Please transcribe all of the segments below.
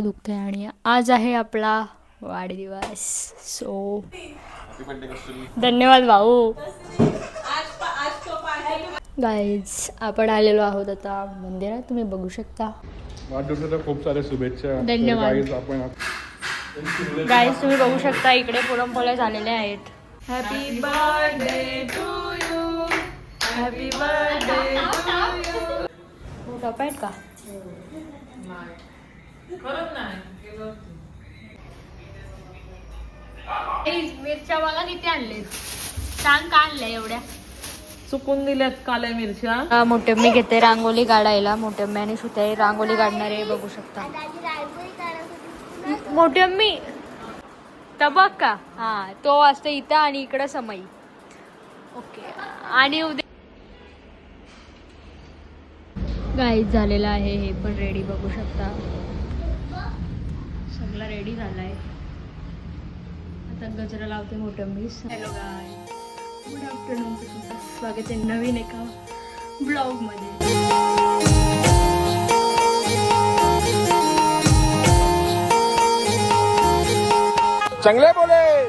दुखते आणि आज आहे आपला वाढदिवस. सो धन्यवाद भाऊ. गाईज आपण आलेलो आहोत आता मंदिरात. तुम्ही बघू शकता. वाढदिवसाच्या खूप साऱ्या शुभेच्छा. धन्यवाद. आपण गाईज तुम्ही बघू शकता इकडे पुरणपोळ्या झालेल्या आहेत. Happy birthday to you happy birthday to टप आहेत का? मिरच्या बघा किती आणले सांग का आणल्या एवढ्या? चुकून दिल्यात काल्या मिरच्या. मोठे मी घेते रांगोली काढायला. मोठे आणि सुते रांगोली काढणारे बघू शकता. मोठी अम्मी तबक का? हा तो असतो इथं आणि इकडं समई. ओके आणि उद्या गाईज झालेला आहे हे पण रेडी बघू शकता. रेडी झालाय. आता गजरा लावते मोठे मी. हॅलो गाय गुड आफ्टरनून स्वागत आहे नवीन एका ब्लॉगमध्ये चांगले बोले.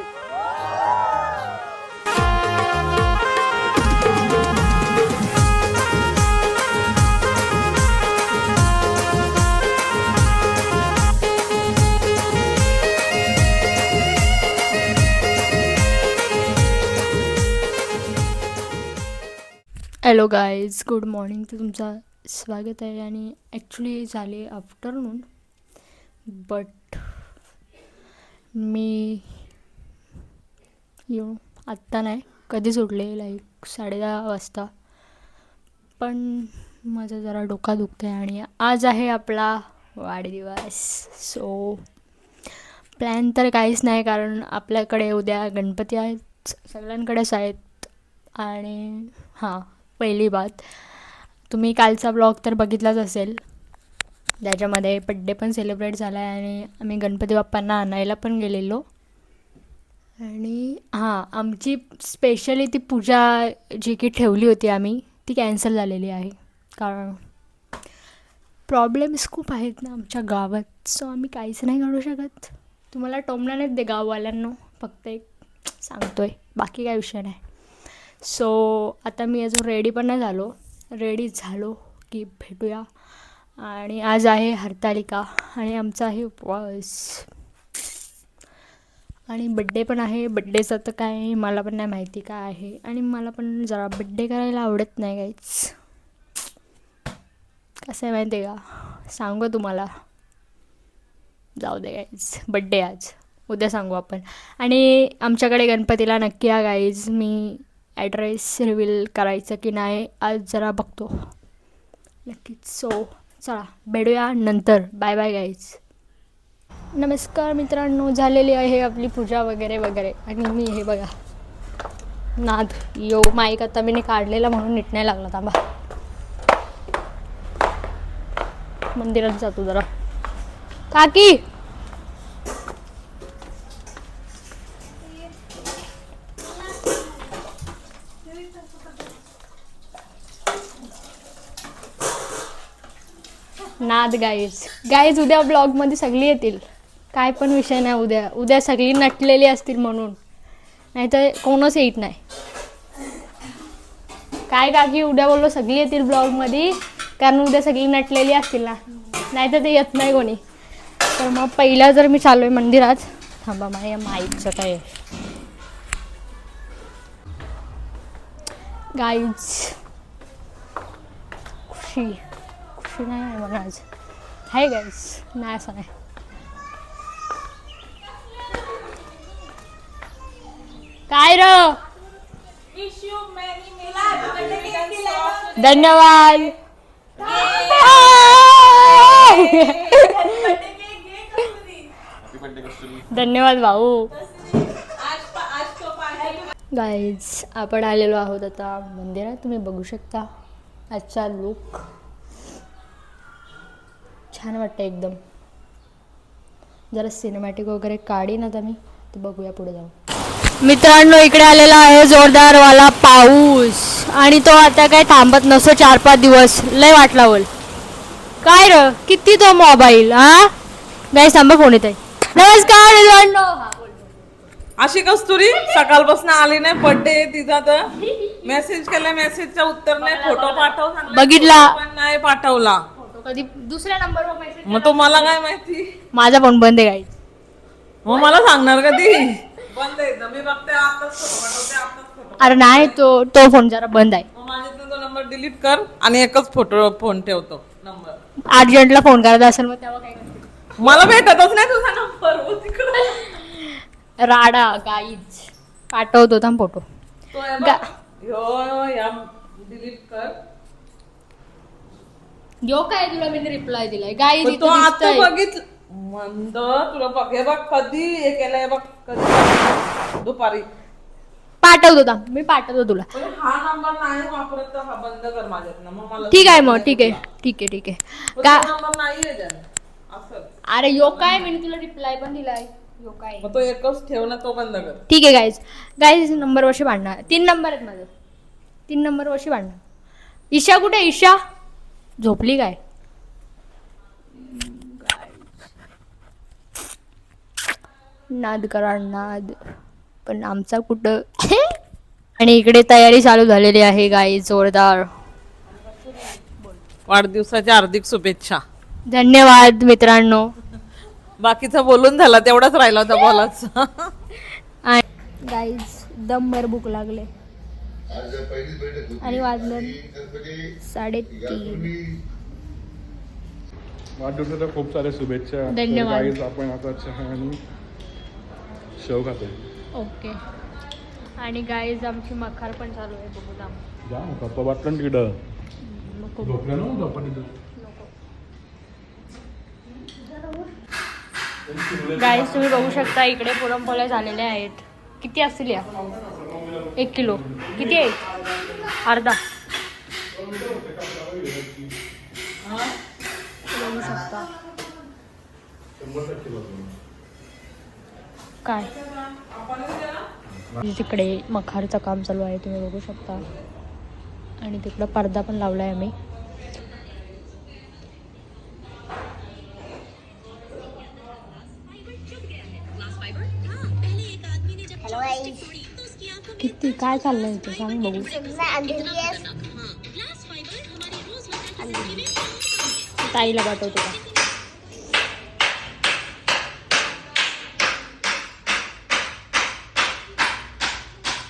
हॅलो गाईज गुड मॉर्निंग तर तुमचं स्वागत आहे आणि ॲक्च्युली झाले आफ्टरनून बट मी येऊ आत्ता नाही कधी सुटले लाईक साडेदहा वाजता. पण माझं जरा डोका दुखतं आहे आणि आज आहे आपला वाढदिवस. सो प्लॅन तर काहीच नाही कारण आपल्याकडे उद्या गणपती आहेत सगळ्यांकडेच आहेत आणि हां. पहिली बात तुम्ही कालचा ब्लॉग तर बघितलाच असेल. ज्याच्यामध्ये बड्डे पण सेलिब्रेट झाला आहे आणि आम्ही गणपती बाप्पांना आणायला पण गेलेलो. आणि हां आमची स्पेशली ती पूजा जी की ठेवली होती आम्ही ती कॅन्सल झालेली आहे. कारण प्रॉब्लेम्स खूप आहेत ना आमच्या गावात सो आम्ही काहीच नाही काढू शकत. तुम्हाला टोमला नाहीत दे गाववाल्यांना फक्त एक सांगतो आहे बाकी काय विषय नाही. सो आता मी अजून रेडी पण नाही झालो. रेडी झालो की भेटूया. आणि आज आहे हरतालिका आणि आमचा आहे उपवास. आणि बड्डे पण आहे. बड्डेचं तर काय मला पण नाही माहिती काय आहे. आणि मला पण जरा बड्डे करायला आवडत नाही काहीच कसं आहे माहिती आहे का? सांगू तुम्हाला? जाऊ दे गाईज बड्डे आज. उद्या सांगू आपण. आणि आमच्याकडे गणपतीला नक्की या गाईज मी ॲड्रेस रिव्हील करायचं की नाही आज जरा बघतो. नक्कीच. सो चला भेटूया नंतर. बाय बाय गाईज नमस्कार मित्रांनो झालेली आहे आपली पूजा वगैरे वगैरे. आणि मी हे बघा. नाद. यो माईक आता मी काढलेला म्हणून नीट नाही लागला. थांबा. मंदिरात जातो जरा. काकी! नाद गाईज गाईज उद्या ब्लॉगमध्ये सगळी येतील. काय पण विषय नाही उद्या. उद्या सगळी नटलेली असतील म्हणून. नाही तर कोणच येत नाही. काय काकी उद्या बोललो सगळी येतील ब्लॉगमध्ये कारण उद्या सगळी नटलेली असतील ना. नाही तर ते येत नाही कोणी. तर मग पहिला जर मी चालू आहे मंदिरात थांबा माझ्या माईकचं काय? गाईज खुशी. नाही आहे मला आज आहे गाईज नाही असं नाही काय र धन्यवाद धन्यवाद भाऊ गाईज आपण आलेलो आहोत आता मंदिरात तुम्ही बघू शकता आजचा लुक छान वाटतं एकदम. जरा सिनेमॅटिक वगैरे काढीन आता मी ते बघूया पुढे जाऊन. मित्रांनो इकडे आलेला आहे जोरदार वाला पाऊस. आणि तो आता काय थांबत नसतो चार पाच दिवस. लय वाटला बोल काय र? किती तो मोबाईल हा गाईस थांबा फोन येत आहे नमस्कार मित्रांनो. हा, बोल. अशी कस्तुरी सकाळपासून आली नाही बर्थडे तिचा तर. मेसेज केला मेसेजचं उत्तर नाही फोटो पाठव. बघितला. पण नाही पाठवला. कधी दुसऱ्या नंबरवर मेसेज मग तो मला काय माहिती? माझा फोन बंद आहे गाईस मग मला सांगणार कधी बंद आहे मी बघते आताच फोटो पाठवते आताच फोटो अरे नाही तो तो फोन जरा बंद आहे. मग माझ्यातून तो नंबर डिलीट कर आणि एकच फोटो फोन ठेवतो नंबर. अर्जंटला फोन करायचा असेल मग तेव्हा काय करते? मला भेटतच नाही तुझा नंबर तिकडे. राडा गाईज पाठवतो थांब फोटो. तो आहे बघ. गा- ह्यो या डिलीट कर. यो काय तुला मी रिप्लाय दिलाय पण तो आता बघितलं मंद तुला बघ हे बघ कधी हे केलंय बघ कधी दुपारी पाठवतो थांब मी पाठवतो तुला पण हा नंबर नाही वापरत तर हा बंद कर माझ्यातनं मग मला ठीक आहे मग ठीक आहे ठीक आहे ठीक आहे का नंबर नाही आहे. असं अरे यो काय मी तुला रिप्लाय पण दिलाय यो काय मग तो एकच ठेव ना तो बंद कर ठीक आहे गाईज गाईज नंबर वर्षी भांडणार तीन नंबर आहेत माझं तीन नंबर वर्षी भांडणार ईशा कुठे? ईशा झोपली काय? नाद करा नाद. पण आमचा कुठं? आणि इकडे तयारी चालू झालेली आहे गाई जोरदार. वाढदिवसाच्या हार्दिक शुभेच्छा. धन्यवाद मित्रांनो. बाकीचं बोलून झाला तेवढाच राहिला होता बोलायचं. गाईज दमभर भूक लागले. आणि वाजलं साडेतीन. वाढदिवसाच्या खूप साऱ्या शुभेच्छा. धन्यवाद. आपण आता चहा आणि शेव खातोय. ओके. आणि गाईज आमची मखार पण चालू आहे बघू दाम जा मग गप्पा बाटलं तिकडं. नको. झोपलं ना गप्पा तिथं गाईज तुम्ही बघू शकता इकडे पुरणपोळ्या झालेल्या आहेत. किती असतील या? एक किलो. किती आहे? अर्धा. बघू शकता काय? तिकडे मखारचं काम चालू आहे तुम्ही बघू शकता. आणि तिकडं पडदा पण लावला आहे आम्ही. किती? काय चाललंय इथे सांग बघू. ताईला पाठवते का?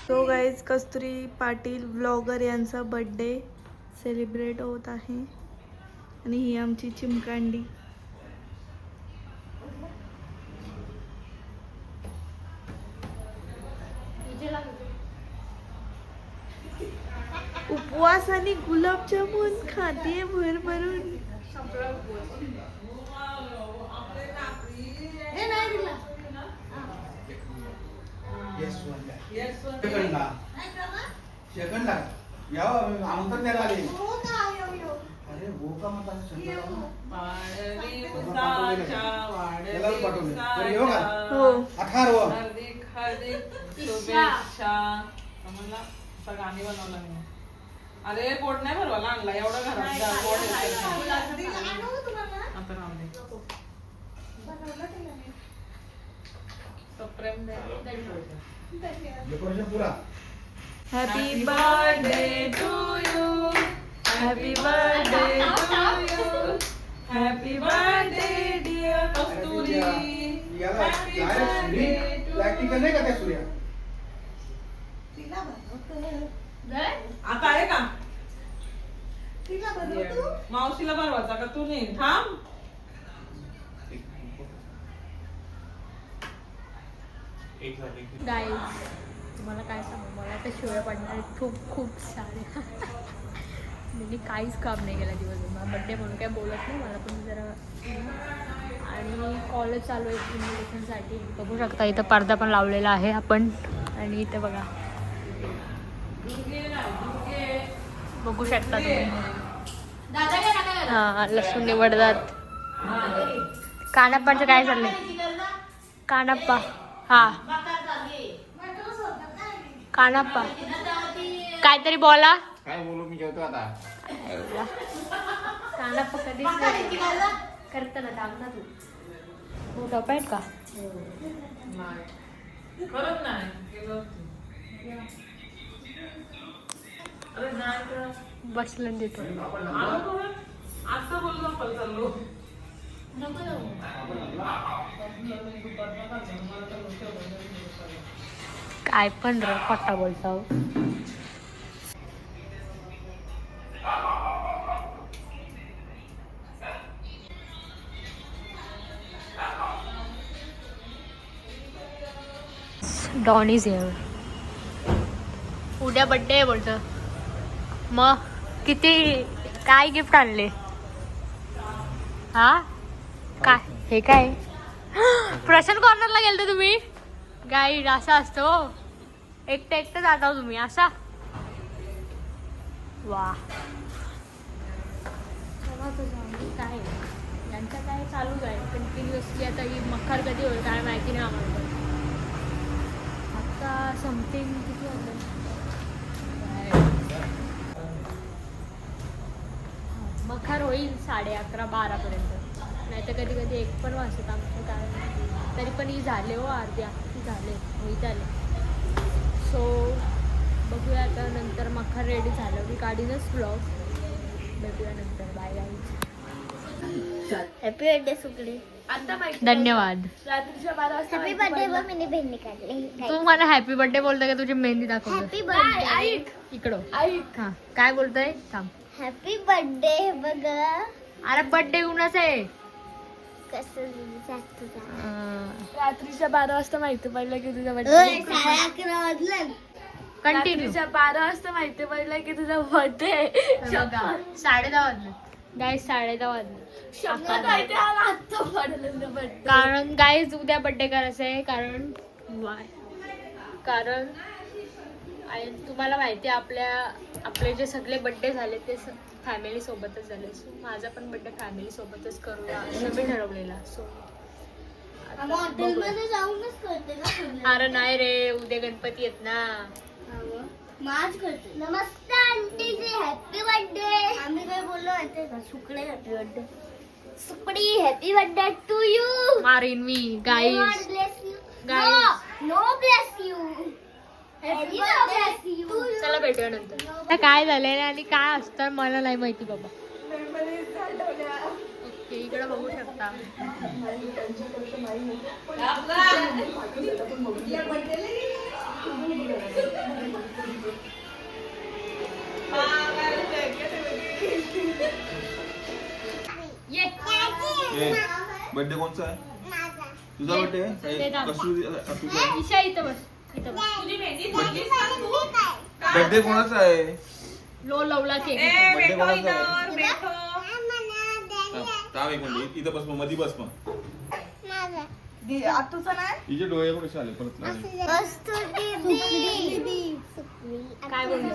So guys Kasturi Patil blogger यांचा बड्डे सेलिब्रेट होत आहे. आणि ही आमची चिमकांडी उपवास आणि गुलाबजामुन खाते भर भरून. आमंत्रण द्यायला आले अरे हो का पाठवले का? हो. अठार व शुभेच्छा. गाणी बनवलं अरे बोट नाही भरवायला आणला एवढं घरात जा, बोट येतं. आता राहू दे. तो प्रेम दे. डेकोरेशन पुरा. Happy birthday to you happy birthday to you happy birthday dear Kasturi नाही का त्या सूर्या आता आहे का मावशीला भरवायचा का तू नाही? थांब. तुम्हाला काय सांगू? मला आता शिव्या पडणार खूप खूप साऱ्या मी काहीच काम नाही केलं दिवसभर. मला बड्डे म्हणून काय बोलत नाही. मला पण जरा आणि कॉलेज चालू आहे इन्व्हिटेशनसाठी बघू शकता इथं पडदा पण लावलेला आहे आपण. आणि इथं बघा. बघू शकता तुम्ही. हां लसूण निवडतात. कानाप्पांचं काय चाललंय? कानाप्पा. हा. कानाप्पा. काहीतरी बोला. काय बोलू मी जेवतो आता. कानाप्पा कधीच करत ना थांब ना तू. हो टप आहेत का नाही. खरंच नाही. बसलं देतो पण. चाललो काय पण र खोटा बोलताव डॉन इज हिअर उद्या बड्डे आहे बोलतं. मग किती काय गिफ्ट आणले? हा? काय? हे काय? प्रशांत कॉर्नरला गेलते तुम्ही? गाईड असा असतो हो. एकटं एकटं जाता तुम्ही असा. वा. काय? यांचं काय चालूच आहे. कंटिन्युअसली आता ही मखर कधी होईल काय माहिती नाही आम्हाला. आता समथिंग किती होतं? मखर होईल साडे अकरा बारापर्यंत. नाही तर कधी कधी एक पण वाजतात आमचं काय. माहिती. तरी पण ही झाले हो अर्धी अख्खी झाले होईत आले सो बघूया आता नंतर मखर रेडी झालं. मी काढीनच ब्लॉग बघूया नंतर. Bye bye happy birthday Sukdi धन्यवाद. हॅपी बर्थडे व मिनी बहिणी काढली. तू मला हॅपी बर्थडे बोलतो का? तुझी मेहंदी दाखवतो हॅपी बर्थडे इकडं. हा. काय बोलतोय? थांब. हॅपी बर्थडे बघ. अरे बर्थडे कुणाचा आहे. कसं तुझा रात्रीच्या बारा वाजता माहिती पडलं की तुझा ओय, बर्थडे साडे अकरा वाजलं. कंटिन्यू रात्रीच्या बारा वाजता माहिती पडलं की तुझा बर्थडे साडे दहा वाजले. गाय साडे दहा वाजले. आत्ता पडलं बर्थडे कारण गाईज उद्या बर्थडे करायचा आहे कारण वाय कारण आणि तुम्हाला माहिती आहे आपल्या आपले जे सगळे बड्डे झाले ते फॅमिली सोबतच झाले. सो माझा पण बड्डे फॅमिली सोबतच करूया असं मी ठरवलेला. सो हॉटेलमध्ये जाऊनच करते ना सगळं. अरे नाही रे उद्या गणपती आहेत ना. माझ करते नमस्कार आंटीजी हॅपी बर्थडे आम्ही काय बोललो का? Sukde happy birthday Sukdi happy birthday to you मारीन मी guys bless you Guys. No bless you चला भेटूया नंतर. आता काय झालंय आणि काय असतं मला नाही माहिती बाबा. ओके इकडे बघू शकता. ये. बर्थडे कोणचा आहे? तुझा बर्थडे आहे? दाखव. कसू तुझा? ईशा इथं बस. बर्थडे कोणाचा आहे? Low लवला cake. बर्थडे कोणाचा आहे? एक मिनिट इथं बस मग मधी बस मग. नाही? हिचे डोळे कसे आले परत लागले. काय बोलली?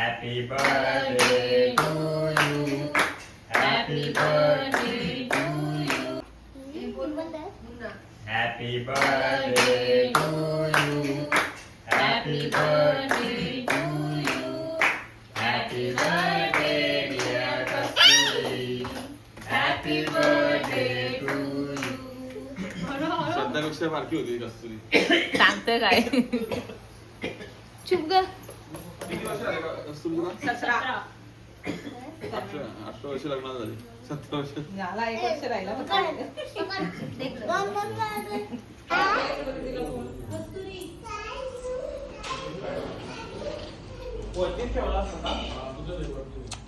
Happy birthday to you. Happy birthday to you. Happy birthday to you. Happy birthday to you. Happy birthday, dear Kasturi. Happy birthday to you. श्रद्धापेक्षा बारकी होती कस्तुरी सांगते काय चुप ग किती वर्ष आले का कस्तुरीला सतरा. अठरा अठरा वर्ष लग्नाला झाली. सतरा वर्ष. झाला एक वर्ष राहिला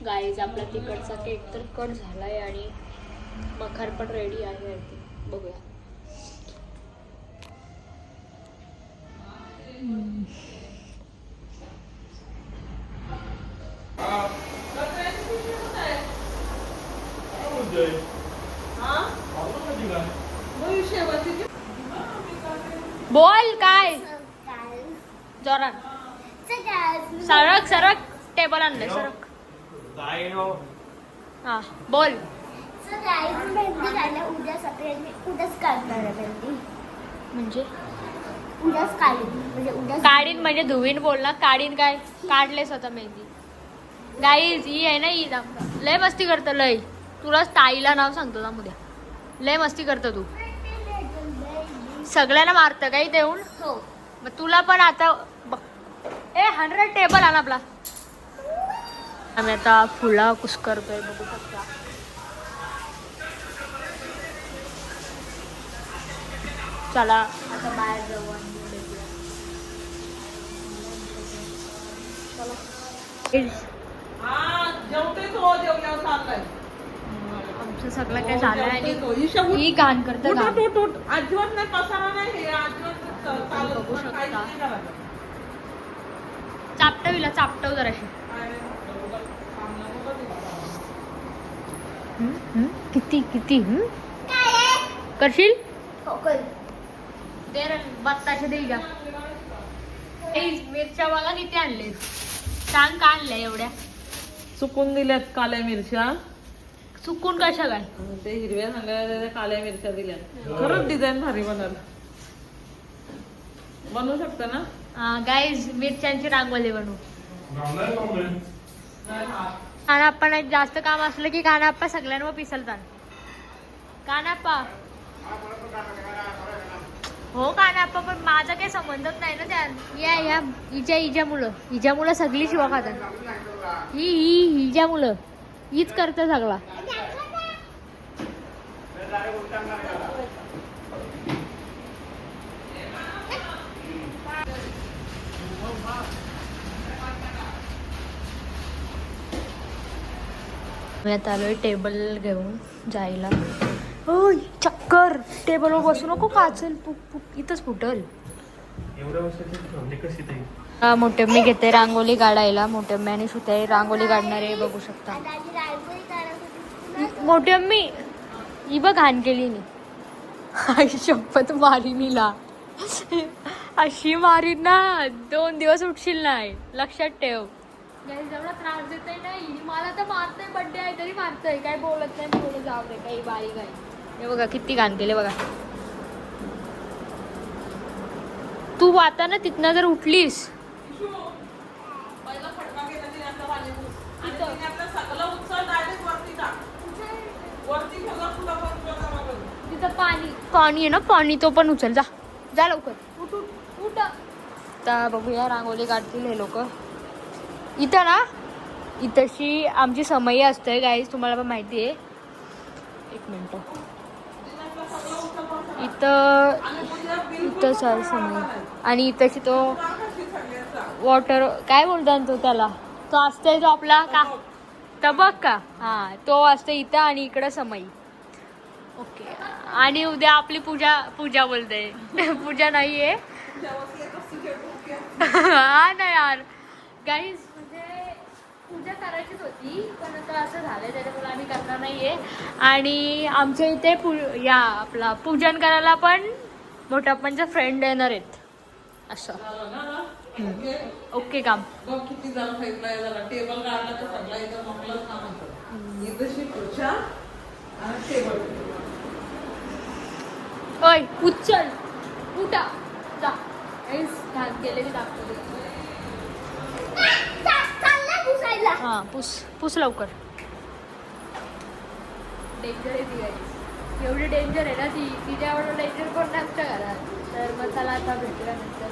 गाईज आपला तिकडचा केक तर कट झालाय आणि मखर पण रेडी आहे I think. बघूया. बोल काय? जोरात. सरक सरक. टेबल आणलंय सरक. हा बोल. म्हणजे? उद्याच काढीन. म्हणजे उद्या काढीन म्हणजे धुवीन बोल ना काढीन काय? काढले स्वतः मेहंदी. गाईज ही आहे ना ही दामका. लय मस्ती करतं लय. तुला ताईला नाव सांगतो ना उद्या. लय मस्ती करतो तू. सगळ्यांना मारतं काही देऊन हो. मग तुला पण आता बघ. ए हंड्रेड टेबल आण आपला. आम्ही आता फुला कुस करतोय बघू शकता. चला. आता बाहेर जाऊ आणि आमचं सगळं काय झालं आणि तो. ईशा उठ. ही घाण करतं. अजिबात नाही पसारा नाही हे बघू शकता. चापटवीला चापटव जराशी हम्म. किती किती? हम्म? करशील? हो बत्ताशे देईल का? मिरच्या बघा किती आणले सांग का आणल्या एवढ्या? चुकून दिल्यात काळ्या मिरच्या. चुकून कशा काय? ते हिरव्या सांगायला काळ्या मिरच्या दिल्या खरंच डिझाईन भारी बनल बनवू शकता ना? गाईज मिरच्यांची रांगोळी बनवू. कानाप्पा जास्त काम असलं की कानाप्पा सगळ्यांवर पिसलतात. कानाप्पा. हो का? ना पण माझा काही संबंधच नाही ना त्या या या. हिच्या हिच्या मुलं. हिच्या मुलं सगळी शिवा खातात. ही ही हिच्या मुलं. हीच करतं सगळा. मी आता आलोय टेबल घेऊन जायला. होय चक्कर टेबलवर बसू नको काचल फुक फुक इथंच फुटल. हा, मोठे मी घेते रांगोळी काढायला. मोठे अम्म्याने सुद्धा रांगोळी काढणारे बघू शकता. आणि आधी रांगोळी काढत होती मोठी अम्मी ही बघ घाण केली नी आई शपथ मारी नीला अशी मारीन ना दोन दिवस उठशील नाही. लक्षात ठेव. एवढा त्रास देतोय नाही मला तर मारतोय बड्डे आहे तरी मारतोय. काय बोलत नाही बोलत जाऊ दे काही बारीक आहे हे बघा किती घाण केले बघा. तू आता ना तिथनं जर उठलीस. तिथं. पाणी. पाणी आहे ना पाणी तो पण उचल जा. जा लवकर. उठ उठ उठ. आता बघूया रांगोळी काढतील हे लोक. इथं ना इथंशी आमची समयी असते गाईज तुम्हाला पण माहिती आहे. एक मिनटं. इथं इथं सर नाही आणि इथंशी तो वॉटर काय बोलतात तो त्याला? तो असतोय तो आपला का? तबक का? हां तो असतो इथं आणि इकडं समई. ओके. आणि उद्या आपली पूजा पूजा बोलते. पूजा नाही आहे हा ना यार. काहीच पूजा करायचीच होती पण आता असं झालं त्याच्यामुळे आम्ही करणार नाहीये. आणि आमच्या इथे पू या आपला पूजन करायला पण मोठा म्हणजे फ्रेंड येणार आहेत. असं. हम्म. ओके काम. बघ किती झाला टेबल काढला तर सगळा इथं काम होतं. इथं खुर्च्या आणि टेबल ओय उचल. उठा. जा. दाखवते चालला पुसायला हा पुस पुस लवकर. डेंजर आहे ती एवढी डेंजर आहे ना ती. तिच्या एवढं डेंजर कोण नसतं घरात? तर मग चला आता भेटूया नंतर.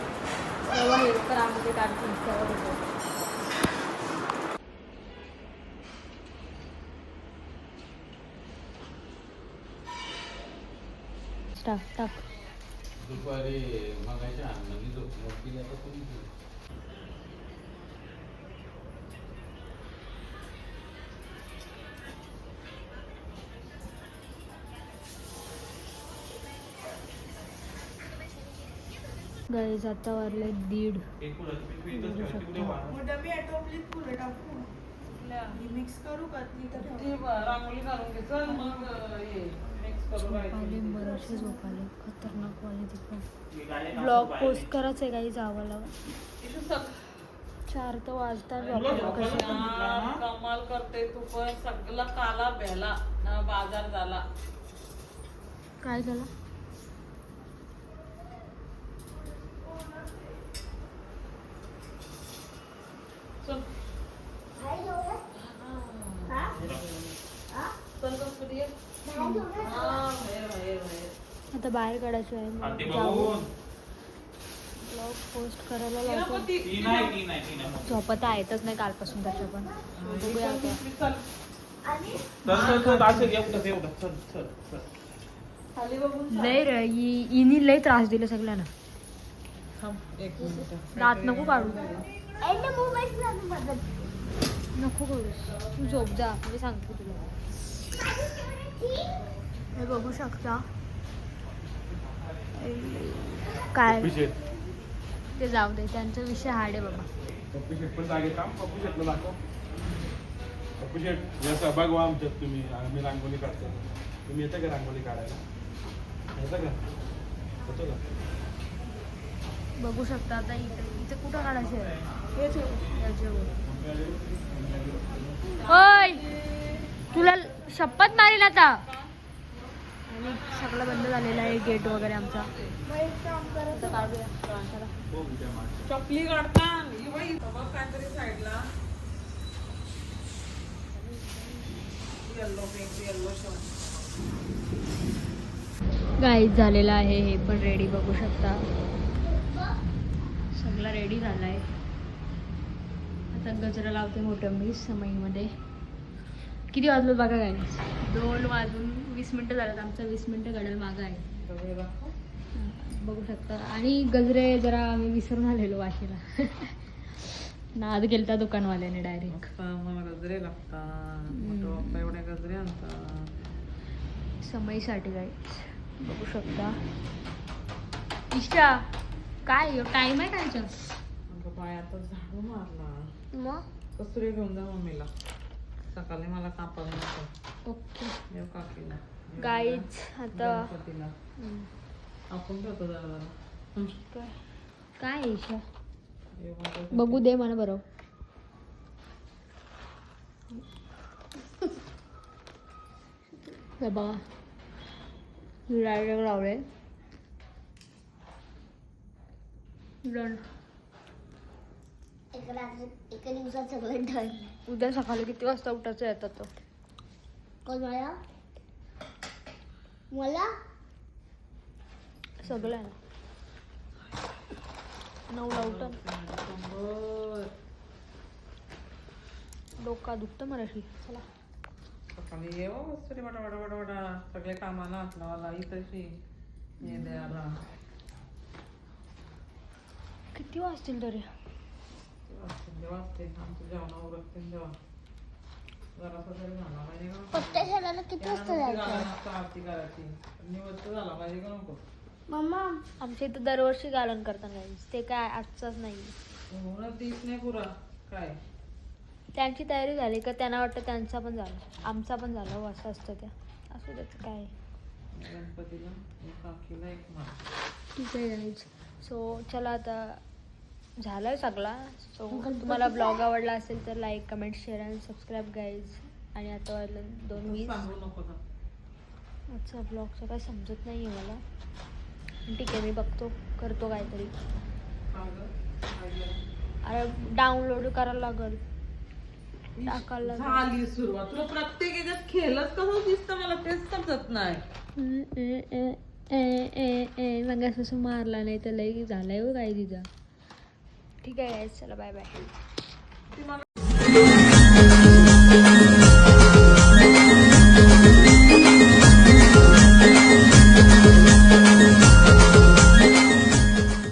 तेव्हा हे रांगोळी काढतील तेव्हा भेटू टाक टाक. दुपारी मगाशी आणलं झोप मोठी आता कोणी चल मग अं, हे मिक्स करू झोपाले बरेचसे झोपाले. खतरनाक वाले तिकडं ब्लॉग पोस्ट करायचं आहे काही जावाला चार तर वाजता पण. कमाल करते तू पण. सगळं काला बेला. हा, बाजार झाला. काय झालं चल चल कस्तुरी ये. हा, बाहेर, बाहेर, बाहेर. आता बाहेर काढायचं आहे. मग जाऊ. बघून. ब्लॉग पोस्ट करायला लावतो नको ती. ती नाही ती ती झोपत कालपासून त्याच्या पण. बघूया आता. चल. चल चल चल असं एवढंच एवढं चल चल चल. खाली बघून चल. लय रे इ- इनी लय त्रास दिला सगळ्यांना. थांब, एक मिनिट. दात नको काढू. नको करू तू झोप जा मी सांगते तुला. हे बघू शकता. काय? ते जाऊ दे त्यांचा विषय हार्ड आहे बाबा. पप्पी शेट पण जागे थांब पप्पी शेटला दाखव. पप्पी शेट जसं बघवा आमच्यात तुम्ही आम्ही रांगोळी काढतो. तुम्ही येतं का रांगोळी काढायला? येतं का? येतो का? बघू शकता आता इथे इथे कुठं काढायचं आहे याच्यावर होय तुला शपथ मारेल आता. आणि सगळं बंद झालेलं आहे गेट वगैरे आमचा. चपली ही साईडला. गाईज झालेलं आहे हे पण रेडी बघू शकता. सगळं रेडी झालं आहे आता गजरा लावते मोठं मी समईमध्ये किती वाजलं बघा गाईज दोन वाजून वीस मिनटं झाल्यात आमचं वीस मिनटं घड्याळ मागं आहे. बघू शकता. आणि गजरे जरा आम्ही विसरून आलेलो वाशीला. नाद गेलता दुकानवाल्याने डायरेक्ट मला गजरे लागतात. एवढ्या गजरे आणतात. समईसाठी गाईज बघू शकता. इष्टा काय टाइम आहे बाय आता झाडू मारला. मग? कस्तुरी घेऊन जा मम्मीला. सकाळी मला कापायला नको. ओके देव काकीला गाईज आता काय काय ईशा बघ. दे मला बरं बघा डायरेक्ट लावले डन एका दिवसात सगळं डन उद्या सकाळी किती वाजता उठायचं येतात तो कोण मला? मला सगळं आहे ना नऊला उठन शंभर. डोका दुखतं मराठी. चला. सकाळी ये हो कस्तुरी बडा बडा बडा बडा सगळे कामाला असला इथंशी हे द्यायला. किती वाजतील तरी? वाजतील? वाजते आमचं जेवण उरकतील जेव्हा जरासा तरी झाला पाहिजे का पत्त्या शाळेला किती वाजता त्यानंतर जायचं? गाणं असतं आरती करायची. निवृत्त झाला पाहिजे का नको? मम्मा. आमच्या इथं दरवर्षी गालन करतात guys. ते काय आजचाच नाही म्हणून तीच नाही पुरा. काय? त्यांची तयारी झाली का त्यांना वाटतं त्यांचा पण झाला. आमचा पण झाला हो असं असतं त्या. असू देत काय? गणपतीला एक काकीला एक मार ठीक आहे गाईज सो चला आता झालाय सगळा. सो तुम्हाला ब्लॉग आवडला असेल तर लाईक कमेंट शेअर आणि सबस्क्राईब गाईज आणि आता वाजलं दोन वीस. अच्छा ब्लॉगचं काय समजत नाही आहे मला. ठीक आहे मी बघतो करतो काहीतरी? अरे डाउनलोड करायला लागल. टाकायला लागल. झाली सुरुवात. तुला प्रत्येक याच्यात खेळच कसं दिसतं मला तेच समजत नाही. ए, ए, ए, ए, ए, मग असं मारला नाही तर लई झालाय हो काय तिचा. ठीक है चलो बाय बाय